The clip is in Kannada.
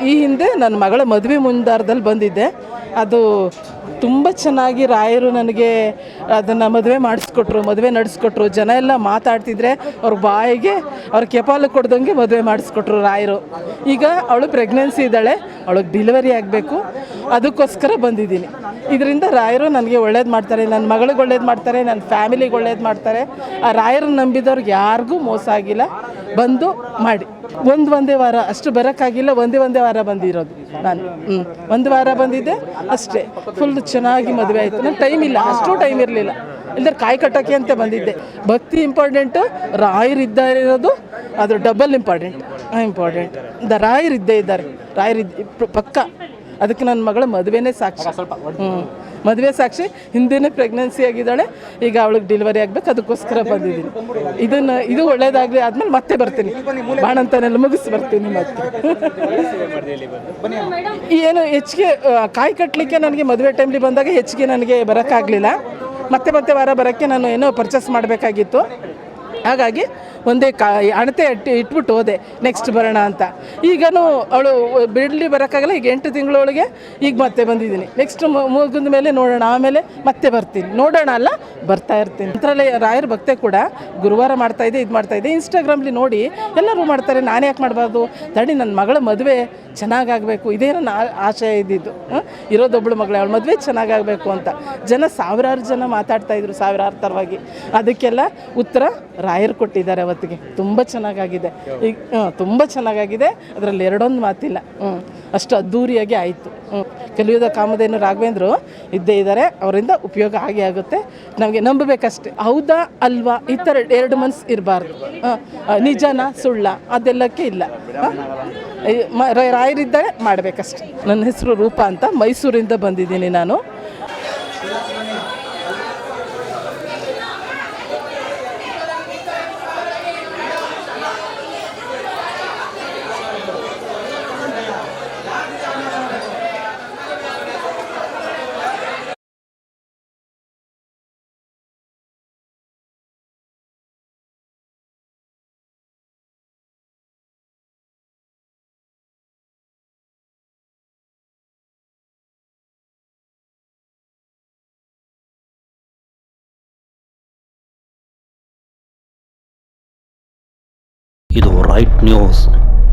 ಈ ಹಿಂದೆ ನನ್ನ ಮಗಳ ಮದುವೆ ಮುಂದಾರದಲ್ಲಿ ಬಂದಿದ್ದೆ. ಅದು ತುಂಬ ಚೆನ್ನಾಗಿ ರಾಯರು ನನಗೆ ಅದನ್ನು ಮದುವೆ ಮಾಡಿಸ್ಕೊಟ್ರು, ಮದುವೆ ನಡೆಸ್ಕೊಟ್ರು. ಜನ ಎಲ್ಲ ಮಾತಾಡ್ತಿದ್ರೆ ಅವ್ರ ಬಾಯಿಗೆ ಅವ್ರ ಕೆಪಾಲು ಕೊಡ್ದಂಗೆ ಮದುವೆ ಮಾಡಿಸ್ಕೊಟ್ರು ರಾಯರು. ಈಗ ಅವಳು ಪ್ರೆಗ್ನೆನ್ಸಿ ಇದ್ದಾಳೆ, ಅವಳಿಗೆ ಡಿಲಿವರಿ ಆಗಬೇಕು. ಅದಕ್ಕೋಸ್ಕರ ಬಂದಿದ್ದೀನಿ. ಇದರಿಂದ ರಾಯರು ನನಗೆ ಒಳ್ಳೇದು ಮಾಡ್ತಾರೆ ನನ್ನ ಮಗಳಿಗೆ ಒಳ್ಳೇದು ಮಾಡ್ತಾರೆ ನನ್ನ ಫ್ಯಾಮಿಲಿಗೆ ಒಳ್ಳೇದು ಮಾಡ್ತಾರೆ. ಆ ರಾಯರು ನಂಬಿದವ್ರಿಗೆ ಯಾರಿಗೂ ಮೋಸ ಆಗಿಲ್ಲ. ಬಂದು ಮಾಡಿ. ಒಂದು ಒಂದೇ ವಾರ, ಅಷ್ಟು ಬರೋಕ್ಕಾಗಿಲ್ಲ, ಒಂದೇ ಒಂದೇ ವಾರ ಬಂದಿರೋದು ನಾನು. ಹ್ಞೂ ಒಂದು ವಾರ ಬಂದಿದ್ದೆ ಅಷ್ಟೇ. ಫುಲ್ ಚೆನ್ನಾಗಿ ಮದುವೆ ಆಯಿತು. ನಂಗೆ ಟೈಮ್ ಇಲ್ಲ, ಅಷ್ಟು ಟೈಮ್ ಇರಲಿಲ್ಲ. ಇಲ್ಲದ್ರೆ ಕಾಯಿ ಕಟ್ಟಕ್ಕೆ ಅಂತ ಬಂದಿದ್ದೆ. ಭಕ್ತಿ ಇಂಪಾರ್ಟೆಂಟು ರಾಯರು ಇರೋದು, ಅದು ಡಬಲ್ ಇಂಪಾರ್ಟೆಂಟ್ ಇಂಪಾರ್ಟೆಂಟ್ ದ ರಾಯರಿದ್ದೇ ಇದ್ದಾರೆ. ರಾಯರಿದ್ದ, ಪಕ್ಕ. ಅದಕ್ಕೆ ನನ್ನ ಮಗಳ ಮದುವೆನೇ ಸಾಕ್ಷಿ. ಹ್ಞೂ ಮದುವೆ ಸಾಕ್ಷಿ ಹಿಂದೆನೇ ಪ್ರೆಗ್ನೆನ್ಸಿ ಆಗಿದ್ದಾಳೆ ಈಗ ಅವಳಿಗೆ ಡೆಲಿವರಿ ಆಗಬೇಕು ಅದಕ್ಕೋಸ್ಕರ ಬಂದಿದ್ದೀನಿ. ಇದನ್ನು ಇದು ಒಳ್ಳೇದಾಗಲಿ ಆದ್ಮೇಲೆ ಮತ್ತೆ ಬರ್ತೀನಿ. ಬಾಣಂತನೆಲ್ಲ ಮುಗಿಸಿ ಬರ್ತೀನಿ ಮತ್ತೆ. ಏನು ಹೆಚ್ಚಿಗೆ ಕಾಯಿ ಕಟ್ಟಲಿಕ್ಕೆ ನನಗೆ ಮದುವೆ ಟೈಮ್ಲಿ ಬಂದಾಗ ಹೆಚ್ಚಿಗೆ ನನಗೆ ಬರೋಕ್ಕಾಗಲಿಲ್ಲ. ಮತ್ತೆ ಮತ್ತೆ ವಾರ ಬರೋಕ್ಕೆ ನಾನು ಏನೋ ಪರ್ಚೇಸ್ ಮಾಡಬೇಕಾಗಿತ್ತು. ಹಾಗಾಗಿ ಒಂದೇ ಕಾ ಅಣತೆ ಇಟ್ಟು ಇಟ್ಬಿಟ್ಟು ಹೋದೆ ನೆಕ್ಸ್ಟ್ ಬರೋಣ ಅಂತ. ಈಗನೂ ಅವಳು ಬಿಡಲಿ ಬರೋಕ್ಕಾಗಲ್ಲ, ಈಗ ಎಂಟು ತಿಂಗಳೊಳಗೆ ಈಗ ಮತ್ತೆ ಬಂದಿದ್ದೀನಿ. ನೆಕ್ಸ್ಟ್ ಮುಗಿದ ಮೇಲೆ ನೋಡೋಣ, ಆಮೇಲೆ ಮತ್ತೆ ಬರ್ತೀನಿ. ನೋಡೋಣ ಅಲ್ಲ, ಬರ್ತಾ ಇರ್ತೀನಿ. ಮಂತ್ರಾಲಯ ರಾಯರ ಭಕ್ತೆ ಕೂಡ ಗುರುವಾರ ಮಾಡ್ತಾ ಇದೆ, ಇದು ಮಾಡ್ತಾ ಇದೆ. ಇನ್ಸ್ಟಾಗ್ರಾಮ್ಲಿ ನೋಡಿ ಎಲ್ಲರೂ ಮಾಡ್ತಾರೆ, ನಾನು ಯಾಕೆ ಮಾಡಬಾರ್ದು? ತಡಿ ನನ್ನ ಮಗಳ ಮದುವೆ ಚೆನ್ನಾಗಾಗಬೇಕು. ಇದೇ ನನ್ನ ಆಶಯ ಇದ್ದಿದ್ದು. ಇರೋದೊಬ್ಬಳು ಮಗಳ, ಅವಳ ಮದುವೆ ಚೆನ್ನಾಗಾಗಬೇಕು ಅಂತ. ಜನ ಸಾವಿರಾರು ಜನ ಮಾತಾಡ್ತಾ ಇದ್ರು ಸಾವಿರಾರು ಥರವಾಗಿ ಅದಕ್ಕೆಲ್ಲ ಉತ್ತರ ರಾಯರು ಕೊಟ್ಟಿದ್ದಾರೆ ಅವತ್ತಿಗೆ ತುಂಬ ಚೆನ್ನಾಗಾಗಿದೆ. ಈಗ ಹಾಂ ತುಂಬ ಚೆನ್ನಾಗಾಗಿದೆ. ಅದರಲ್ಲಿ ಎರಡೊಂದು ಮಾತಿಲ್ಲ. ಹ್ಞೂ ಅಷ್ಟು ಅದ್ಧೂರಿಯಾಗಿ ಆಯಿತು. ಹ್ಞೂ ಕಲಿಯೋದ ಕಾಮಧೇನು ರಾಘವೇಂದ್ರ ಇದ್ದೇ ಇದ್ದಾರೆ. ಅವರಿಂದ ಉಪಯೋಗ ಆಗೇ ಆಗುತ್ತೆ. ನಮಗೆ ನಂಬಬೇಕಷ್ಟೇ. ಹೌದಾ, ಅಲ್ವಾ? ಈ ಥರ ಎರಡು ಮನ್ಸು ಇರಬಾರ್ದು. ನಿಜನ, ಸುಳ್ಳ? ಅದೆಲ್ಲಕ್ಕೆ ಇಲ್ಲ. ಹಾಂ? ರಾಯರಿದ್ದರೆ ಮಾಡಬೇಕಷ್ಟೆ. ನನ್ನ ಹೆಸರು ರೂಪಾ ಅಂತ ಮೈಸೂರಿಂದ ಬಂದಿದ್ದೀನಿ ನಾನು. right news.